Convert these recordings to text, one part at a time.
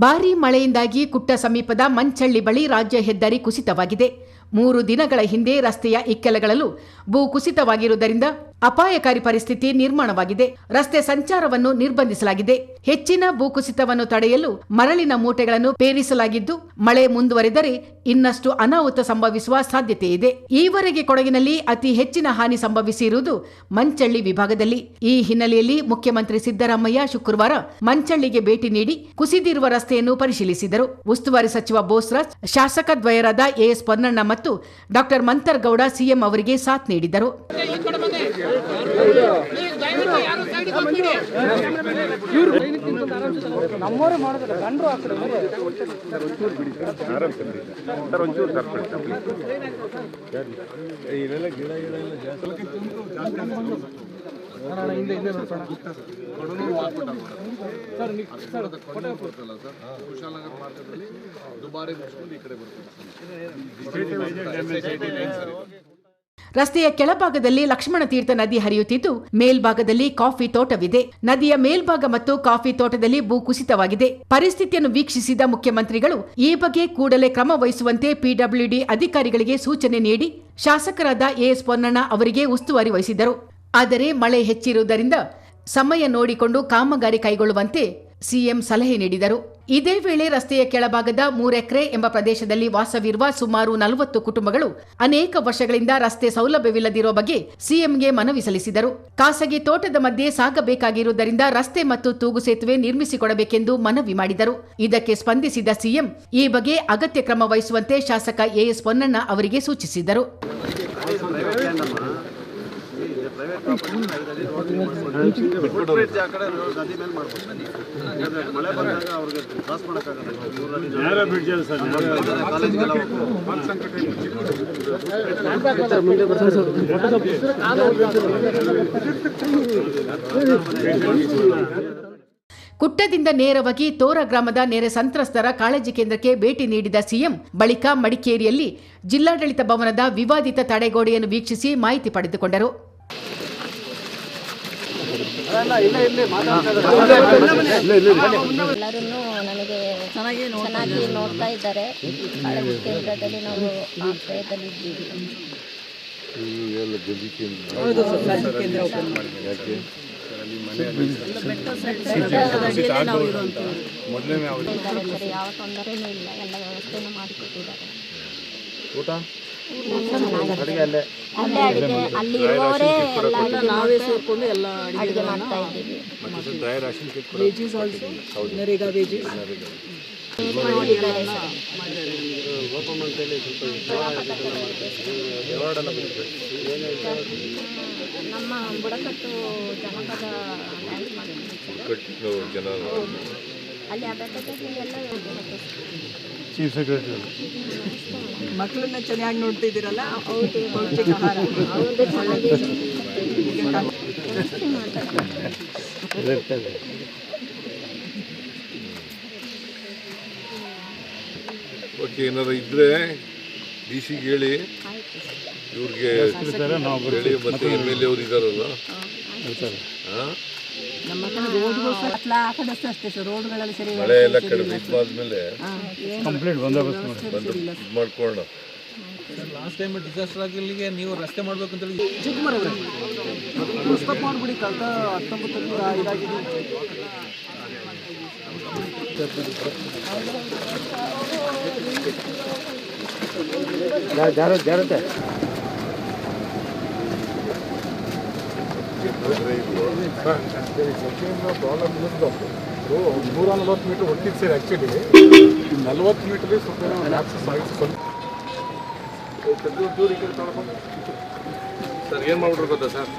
ಭಾರೀ ಮಳೆಯಿಂದಾಗಿ ಕುಟ್ಟ ಸಮೀಪದ ಮಂಚಳ್ಳಿ ಬಳಿ ರಾಜ್ಯ ಹೆದ್ದಾರಿ ಕುಸಿತವಾಗಿದೆ. ಮೂರು ದಿನಗಳ ಹಿಂದೆ ರಸ್ತೆಯ ಇಕ್ಕೆಲಗಳಲ್ಲೂ ಭೂ ಕುಸಿತವಾಗಿರುವುದರಿಂದ ಅಪಾಯಕಾರಿ ಪರಿಸ್ಥಿತಿ ನಿರ್ಮಾಣವಾಗಿದೆ. ರಸ್ತೆ ಸಂಚಾರವನ್ನು ನಿರ್ಬಂಧಿಸಲಾಗಿದೆ. ಹೆಚ್ಚಿನ ಭೂಕುಸಿತವನ್ನು ತಡೆಯಲು ಮರಳಿನ ಮೂಟೆಗಳನ್ನು ಪೇರಿಸಲಾಗಿದ್ದು, ಮಳೆ ಮುಂದುವರೆದರೆ ಇನ್ನಷ್ಟು ಅನಾಹುತ ಸಂಭವಿಸುವ ಸಾಧ್ಯತೆ ಇದೆ. ಈವರೆಗೆ ಕೊಡಗಿನಲ್ಲಿ ಅತಿ ಹೆಚ್ಚಿನ ಹಾನಿ ಸಂಭವಿಸಿರುವುದು ಮಂಚಳ್ಳಿ ವಿಭಾಗದಲ್ಲಿ. ಈ ಹಿನ್ನೆಲೆಯಲ್ಲಿ ಮುಖ್ಯಮಂತ್ರಿ ಸಿದ್ದರಾಮಯ್ಯ ಶುಕ್ರವಾರ ಮಂಚಳ್ಳಿಗೆ ಭೇಟಿ ನೀಡಿ ಕುಸಿದಿರುವ ರಸ್ತೆಯನ್ನು ಪರಿಶೀಲಿಸಿದರು. ಉಸ್ತುವಾರಿ ಸಚಿವ ಬೋಸ್ರಾಜ್, ಶಾಸಕ ದ್ವಯರಾದ ಎಎಸ್ ಪೊನ್ನಣ್ಣ ಮತ್ತು ಡಾಕ್ಟರ್ ಮಂತರ್ಗೌಡ ಸಿಎಂ ಅವರಿಗೆ ಸಾಥ್ ನೀಡಿದರು. ರಸ್ತೆಯ ಕೆಳಭಾಗದಲ್ಲಿ ಲಕ್ಷ್ಮಣ ತೀರ್ಥ ನದಿ ಹರಿಯುತ್ತಿದ್ದು, ಮೇಲ್ಭಾಗದಲ್ಲಿ ಕಾಫಿ ತೋಟವಿದೆ. ನದಿಯ ಮೇಲ್ಭಾಗ ಮತ್ತು ಕಾಫಿ ತೋಟದಲ್ಲಿ ಭೂಕುಸಿತವಾಗಿದೆ ಪರಿಸ್ಥಿತಿಯನ್ನು ವೀಕ್ಷಿಸಿದ ಮುಖ್ಯಮಂತ್ರಿಗಳು, ಈ ಬಗ್ಗೆ ಕೂಡಲೇ ಕ್ರಮ ವಹಿಸುವಂತೆ ಪಿಡಬ್ಲ್ಯೂಡಿ ಅಧಿಕಾರಿಗಳಿಗೆ ಸೂಚನೆ ನೀಡಿ, ಶಾಸಕರಾದ ಎಎಸ್ ಪೊನ್ನಣ್ಣ ಅವರಿಗೆ ಉಸ್ತುವಾರಿ ವಹಿಸಿದರು. ಆದರೆ ಮಳೆ ಹೆಚ್ಚಿರುವುದರಿಂದ ಸಮಯ ನೋಡಿಕೊಂಡು ಕಾಮಗಾರಿ ಕೈಗೊಳ್ಳುವಂತೆ ಸಿಎಂ ಸಲಹೆ ನೀಡಿದರು. ಇದೇ ವೇಳೆ ರಸ್ತೆಯ ಕೆಳಭಾಗದ ಮೂರೆಕ್ರೆ ಎಂಬ ಪ್ರದೇಶದಲ್ಲಿ ವಾಸವಿರುವ ಸುಮಾರು ನಲವತ್ತು ಕುಟುಂಬಗಳು ಅನೇಕ ವರ್ಷಗಳಿಂದ ರಸ್ತೆ ಸೌಲಭ್ಯವಿಲ್ಲದಿರುವ ಬಗ್ಗೆ ಸಿಎಂಗೆ ಮನವಿ ಸಲ್ಲಿಸಿದರು. ಖಾಸಗಿ ತೋಟದ ಮಧ್ಯೆ ಸಾಗಬೇಕಾಗಿರುವುದರಿಂದ ರಸ್ತೆ ಮತ್ತು ತೂಗು ಸೇತುವೆ ನಿರ್ಮಿಸಿಕೊಡಬೇಕೆಂದು ಮನವಿ ಮಾಡಿದರು. ಇದಕ್ಕೆ ಸ್ಪಂದಿಸಿದ ಸಿಎಂ ಈ ಬಗ್ಗೆ ಅಗತ್ಯ ಕ್ರಮ ವಹಿಸುವಂತೆ ಶಾಸಕ ಎಎಸ್ ಪೊನ್ನಣ್ಣ ಅವರಿಗೆ ಸೂಚಿಸಿದರು ಮಳೆ ಬಂದಾಗ ಅವ್ರಿಗೆ ಕ್ರಾಸ್ ಮಾಡೋಕ್ಕಾಗಲ್ಲ ಕುಟ್ಟದಿಂದ ನೇರವಾಗಿ ತೋರ ಗ್ರಾಮದ ನೆರೆ ಸಂತ್ರಸ್ತರ ಕಾಳಜಿ ಕೇಂದ್ರಕ್ಕೆ ಭೇಟಿ ನೀಡಿದ ಸಿಎಂ, ಬಳಿಕ ಮಡಿಕೇರಿಯಲ್ಲಿ ಜಿಲ್ಲಾಡಳಿತ ಭವನದ ವಿವಾದಿತ ತಡೆಗೋಡೆಯನ್ನು ವೀಕ್ಷಿಸಿ ಮಾಹಿತಿ ಪಡೆದುಕೊಂಡರು. ಎಲ್ಲರೂ ನನಗೆ ಚೆನ್ನಾಗಿ ನೋಡ್ತಾ ಇದ್ದಾರೆ. ಕೇಂದ್ರದಲ್ಲಿ ನಾವು ಆಶ್ರಯದಲ್ಲಿ ಇದ್ದೀವಿ. ಯಾವ ತೊಂದರೆನೂ ಇಲ್ಲ. ಎಲ್ಲ ವ್ಯವಸ್ಥೆನೂ ಮಾಡಿಕೊಟ್ಟಿದ್ದಾರೆ. ಊಟ? ಅಲ್ಲೇ. ಅಡಿಗೆ ಅಲ್ಲಿ ಇರುವವರೇ ಎಲ್ಲ ನಾವೇ ಸೇರ್ಕೊಂಡು ಎಲ್ಲ ಅಡಿಗೆ ಮಾಡ್ತಾ ಇದ್ದೀವಿ. ಬಂದಿದೆ. ನಮ್ಮ ಬುಡಕಟ್ಟು ಜನಪದ ಜನ ಅಲ್ಲಿ ಎಲ್ಲ ಚೀಫ್ ಸೆಕ್ರೆಟರಿ ಮಕ್ಕಳನ್ನ ಚೆನ್ನಾಗಿ ನೋಡ್ತಿದ್ದೀರಲ್ಲ ಹೌದು. ಓಕೆ ಏನಾರ ಇದ್ರೆ ಡಿ ಸಿ ಹೇಳಿ. ಇವ್ರಿಗೆ ಹೇಳಿ ಮತ್ತೆ ಎಂ ಎಲ್ ಎ ಅವ್ರು ಇದಾರಲ್ಲ. ಹಾ? ನಮ್ಮ ಕಡೆ ರೋಡ್ಗಳು ಸಹ ಆ ಕಡೆ ಸಹ ಅಷ್ಟೇ ಸರ್ ರೋಡ್ಗಳಲ್ಲಿ ಸರಿ ಮಳೆ ಎಲ್ಲ ಕಡಿಮೆ ಇದಾದ್ಮೇಲೆ ಕಂಪ್ಲೀಟ್ ಬಂದೋಬಸ್ತ್ ಮಾಡಿ ಬಂದು ಇದ್ ಮಾಡ್ಕೊಳ್ಳೋಣ. ಲಾಸ್ಟ್ ಟೈಮ್ ಡಿಸಾಸ್ಟರ್ ಆಗಿಲ್ಲಿಗೆ ನೀವು ರಸ್ತೆ ಮಾಡ್ಬೇಕು ಅಂತ ಹೇಳಿ ಸ್ಟಾಪ್ ಮಾಡಿಬಿಡಿ ಕಳೆದ ಹತ್ತೊಂಬತ್ತರಲ್ಲಿ ಇದಾಗಿದೆ. ಜಾರ ಜಾರತ್ತೆ ನೂರ ನಲ್ವತ್ತು ಮೀಟ್ರ್ ಹೊಟ್ಟಿದ್ದು ಸರ್ ಆ್ಯಕ್ಚುಲಿ ನಲ್ವತ್ತು ಮೀಟರ್ ಸ್ವಲ್ಪ ಸರ್ ಏನು ಮಾಡ್ಬಿಟ್ರು ಗೊತ್ತಾ ಸರ್,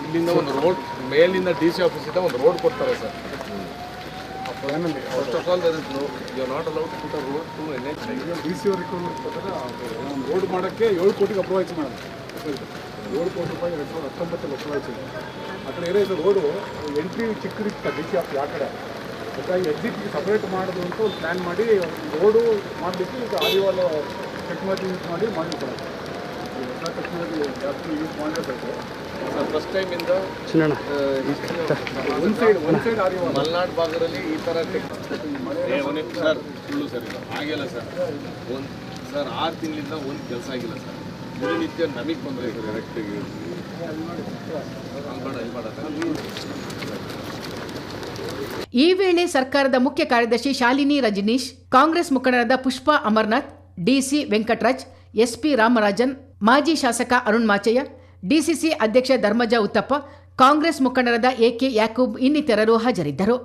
ಇಲ್ಲಿಂದ ಒಂದು ರೋಡ್ ಮೇಲಿಂದ ಡಿ ಸಿ ಆಫೀಸಿಂದ ಒಂದು ರೋಡ್ ಕೊಡ್ತಾರೆ sir. First of all you not allowed to road to N H D C ಅವ್ರಿಗೆ ರೋಡ್ ಮಾಡೋಕ್ಕೆ ಏಳು ಕೋಟಿಗೆ ಅಪ್ರೂವ್ ಆಯ್ತು ಮೇಡಮ್ ಏಳು ಕೋಟಿ ರೂಪಾಯಿ ಎರಡು ಸಾವಿರದ ಹತ್ತೊಂಬತ್ತು ಲಕ್ಷ ಆಯ್ತು ಆ ಕಡೆ ಏನೇ ಇದು ರೋಡು ಎಂಟ್ರಿ ಚಿಕ್ಕದಿತ್ತು ಡಿ ಸಿ ಆಫ್ ಆ ಕಡೆ. ಹಾಗಾಗಿ ಎಕ್ಸಿಟ್ಗೆ ಸಪ್ರೇಟ್ ಮಾಡೋದು ಅಂತ ಒಂದು ಪ್ಲ್ಯಾನ್ ಮಾಡಿ ರೋಡು ಮಾಡಬೇಕು ಈಗ ಆದಿವಾಲ ಟೆಕ್ನಾಲಜಿ ಯೂಸ್ ಮಾಡಿ ಮಾಡಿರ್ತಾರೆ ಹೊಸ ಟೆಕ್ನಾಲಜಿ ಜಾಸ್ತಿ ಯೂಸ್ ಮಾಡಿರಬೇಕು ಫಸ್ಟ್ ಟೈಮಿಂದ ಒಂದು ಸೈಡ್ ಒಂದು ಸೈಡ್ ಆಗಿ ಮಲೆನಾಡು ಭಾಗದಲ್ಲಿ ಈ ಥರ ಟೆಕ್ ಸರ್ ಸುಳ್ಳು ಸರ್ ಇಲ್ಲ ಆಗಿಲ್ಲ ಸರ್ ಒಂದು ಸರ್ ಆರು ತಿಂಗಳಿಂದ ಒಂದು ಕೆಲಸ ಆಗಿಲ್ಲ ಸರ್ ದಿನನಿತ್ಯ ನಮಗೆ ತೊಂದರೆ ಈ ವೇಳೆ ಸರ್ಕಾರದ ಮುಖ್ಯ ಕಾರ್ಯದರ್ಶಿ ಶಾಲಿನಿ ರಜನೀಶ್, ಕಾಂಗ್ರೆಸ್ ಮುಖಂಡರಾದ ಪುಷ್ಪಾ ಅಮರ್ನಾಥ್, ಡಿಸಿ ವೆಂಕಟರಾಜ್, ಎಸ್ಪಿ ರಾಮರಾಜನ್, ಮಾಜಿ ಶಾಸಕ ಅರುಣ್ ಮಾಚಯ್ಯ, ಡಿಸಿಸಿ ಅಧ್ಯಕ್ಷ ಧರ್ಮಜ ಉತ್ತಪ್ಪ, ಕಾಂಗ್ರೆಸ್ ಮುಖಂಡರಾದ ಎಕೆ ಯಾಕೂಬ್ ಇನ್ನಿತರರು ಹಾಜರಿದ್ದರು.